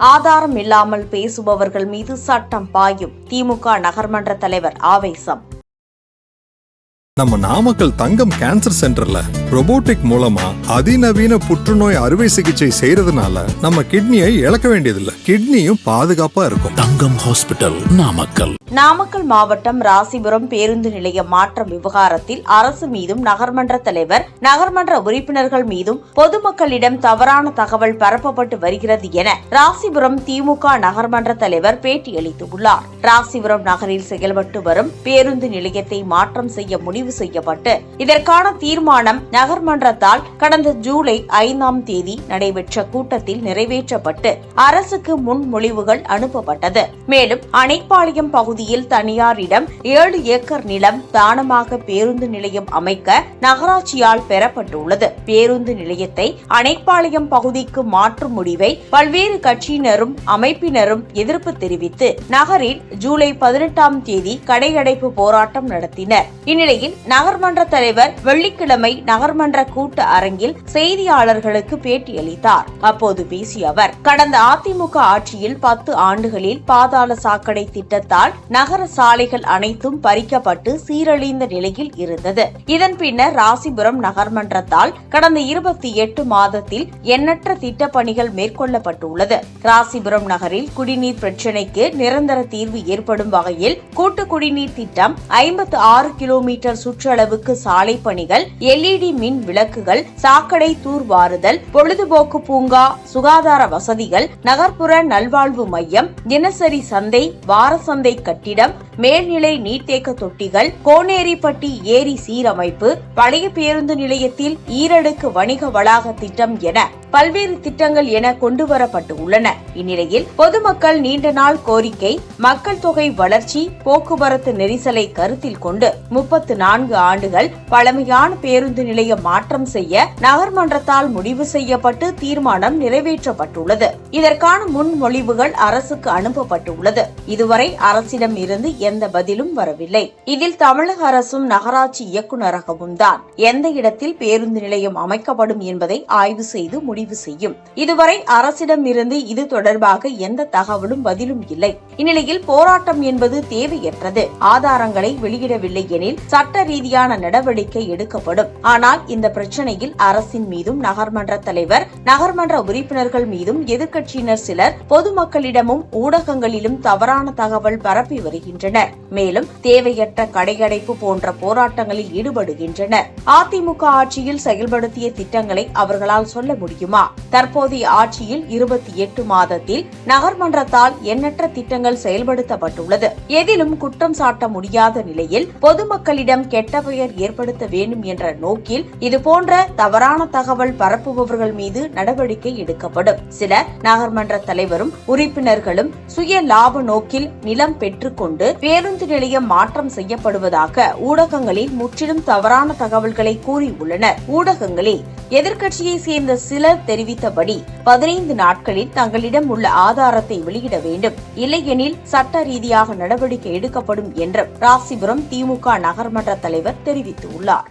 ஆதாரம் இல்லாமல் பேசுபவர்கள் மீது சட்டம் பாயும். திமுக நகர்மன்ற தலைவர் ஆவேசம். நம்ம நாமக்கல் தங்கம் கேன்சர் சென்டர்ல robotic மூலமா அதிநவீன புற்றுநோய் அறுவை சிகிச்சை செய்யறதுனால நம்ம கிட்னியை இழக்க வேண்டியதில்லை. கிட்னியும் பாதுகாப்பா இருக்கும். தங்கம் ஹாஸ்பிட்டல் நாமக்கல். நாமக்கல் மாவட்டம் ராசிபுரம் பேருந்து நிலைய மாற்றம் விவகாரத்தில் அரசு மீதும் நகர்மன்ற தலைவர் நகர்மன்ற உறுப்பினர்கள் மீதும் பொதுமக்களிடம் தவறான தகவல் பரப்பப்பட்டு வருகிறது என ராசிபுரம் திமுக நகர்மன்ற தலைவர் பேட்டியளித்துள்ளார் ராசிபுரம் நகரில் செயல்பட்டு வரும் பேருந்து நிலையத்தை மாற்றம் செய்ய முடிவு செய்யப்பட்டு இதற்கான தீர்மானம் நகர்மன்றத்தால் கடந்த ஜூலை ஐந்தாம் தேதி நடைபெற்ற கூட்டத்தில் நிறைவேற்றப்பட்டு அரசுக்கு முன்மொழிவுகள் அனுப்பப்பட்டது. மேலும் அணைப்பாளையம் பகுதியில் தனியாரிடம் ஏழு ஏக்கர் நிலம் தானமாக பேருந்து நிலையம் அமைக்க நகராட்சியால் பெறப்பட்டுள்ளது. பேருந்து நிலையத்தை அணைப்பாளையம் பகுதிக்கு மாற்றும் முடிவை பல்வேறு கட்சியினரும் அமைப்பினரும் எதிர்ப்பு தெரிவித்து நகரில் ஜூலை பதினெட்டாம் தேதி கடையடைப்பு போராட்டம் நடத்தினர். இந்நிலையில் நகர்மன்ற தலைவர் வெள்ளிக்கிழமை நகர்மன்ற கூட்ட அரங்கில் செய்தியாளர்களுக்கு பேட்டியளித்தார். அப்போது பேசிய அவர் கடந்த அதிமுக ஆட்சியில் பத்து ஆண்டுகளில் பாதாள சாக்கடை திட்டத்தால் நகர சாலைகள் அனைத்தும் பறிக்கப்பட்டு சீரழிந்த நிலையில் இருந்தது. இதன் பின்னர் ராசிபுரம் நகர்மன்றத்தால் கடந்த இருபத்தி எட்டு மாதத்தில் எண்ணற்ற திட்டப்பணிகள் மேற்கொள்ளப்பட்டுள்ளது. ராசிபுரம் நகரில் குடிநீர் பிரச்சினைக்கு நிரந்தர தீர்வு ஏற்படும் வகையில் கூட்டு குடிநீர் திட்டம் ஐம்பத்து ஆறு கிலோமீட்டர் சுற்றளவுக்கு சாலை பணிகள் எல்இடி மின் விளக்குகள் சாக்கடை தூர்வாறுதல் பொழுதுபோக்கு பூங்கா சுகாதார வசதிகள் நகர்ப்புற நல்வாழ்வு மையம் தினசரி சந்தை வார சந்தை கட்டிடம் மேல்நிலை நீர்த்தேக்க தொட்டிகள் கோனேரிப்பட்டி ஏரி சீரமைப்பு பழைய பேருந்து நிலையத்தில் ஈரடுக்கு வணிக வளாக திட்டம் என பல்வேறு திட்டங்கள் என கொண்டுவரப்பட்டு உள்ளன இந்நிலையில் பொதுமக்கள் நீண்ட நாள் கோரிக்கை மக்கள் தொகை வளர்ச்சி போக்குவரத்து நெரிசலை கருத்தில் கொண்டு முப்பத்து நான்கு ஆண்டுகள் பழமையான பேருந்து நிலையம் மாற்றம் செய்ய நகர்மன்றத்தால் முடிவு செய்யப்பட்டு தீர்மானம் நிறைவேற்றப்பட்டுள்ளது. இதற்கான முன்மொழிவுகள் அரசுக்கு அனுப்பப்பட்டுள்ளது. இதுவரை அரசிடம் இருந்து எந்த பதிலும் வரவில்லை. இதில் தமிழக அரசும் நகராட்சி இயக்குநரகமும் தான். எந்த இடத்தில் பேருந்து நிலையம் அமைக்கப்படும் என்பதை ஆய்வு செய்து முடிவு செய்யும். இதுவரை அரசிடம் இருந்து இது தொடர்பாக எந்த தகவலும் பதிலும் இல்லை. இந்நிலையில் போராட்டம் என்பது தேவையற்றது. ஆதாரங்களை வெளியிடவில்லை எனில் சட்ட ரீதியான நடவடிக்கை எடுக்கப்படும். ஆனால் இந்த பிரச்சனையில் அரசின் மீதும் நகர்மன்ற தலைவர் நகர்மன்ற உறுப்பினர்கள் மீதும் எதிர்க்கட்சியினர் சிலர் பொதுமக்களிடமும் ஊடகங்களிலும் தவறான தகவல் பரப்பி வருகின்றனர். வருகின்றனர் மேலும் தேவையற்ற கடையடைப்பு போன்ற போராட்டங்களில் ஈடுபடுகின்றனர். அதிமுக ஆட்சியில் செயல்படுத்திய திட்டங்களை அவர்களால் சொல்ல முடியுமா? தற்போதைய ஆட்சியில் இருபத்தி எட்டு மாதத்தில் நகர்மன்றத்தால் எண்ணற்ற திட்டங்கள் செயல்படுத்தப்பட்டுள்ளது. எதிலும் குற்றம் சாட்ட முடியாத நிலையில் பொதுமக்களிடம் கெட்ட பெயர் ஏற்படுத்த வேண்டும் என்ற நோக்கில் இதுபோன்ற தவறான தகவல் பரப்புபவர்கள் மீது நடவடிக்கை எடுக்கப்படும். சில நகர்மன்ற தலைவரும் உறுப்பினர்களும் சுய லாப நோக்கில் நிலம் பெற்றுக்கொண்டு பேருந்து நிலையம் மாற்றம் செய்யப்படுவதாக ஊடகங்களில் முற்றிலும் தவறான தகவல்களை கூறியுள்ளனர். ஊடகங்களில் எதிர்க்கட்சியை சேர்ந்த சிலர் தெரிவித்தபடி பதினைந்து நாட்களில் தங்களிடம் உள்ள ஆதாரத்தை வெளியிட வேண்டும். இல்லையெனில் சட்ட ரீதியாக நடவடிக்கை எடுக்கப்படும் என்றும் ராசிபுரம் திமுக நகர்மன்ற தலைவர் தெரிவித்துள்ளார்.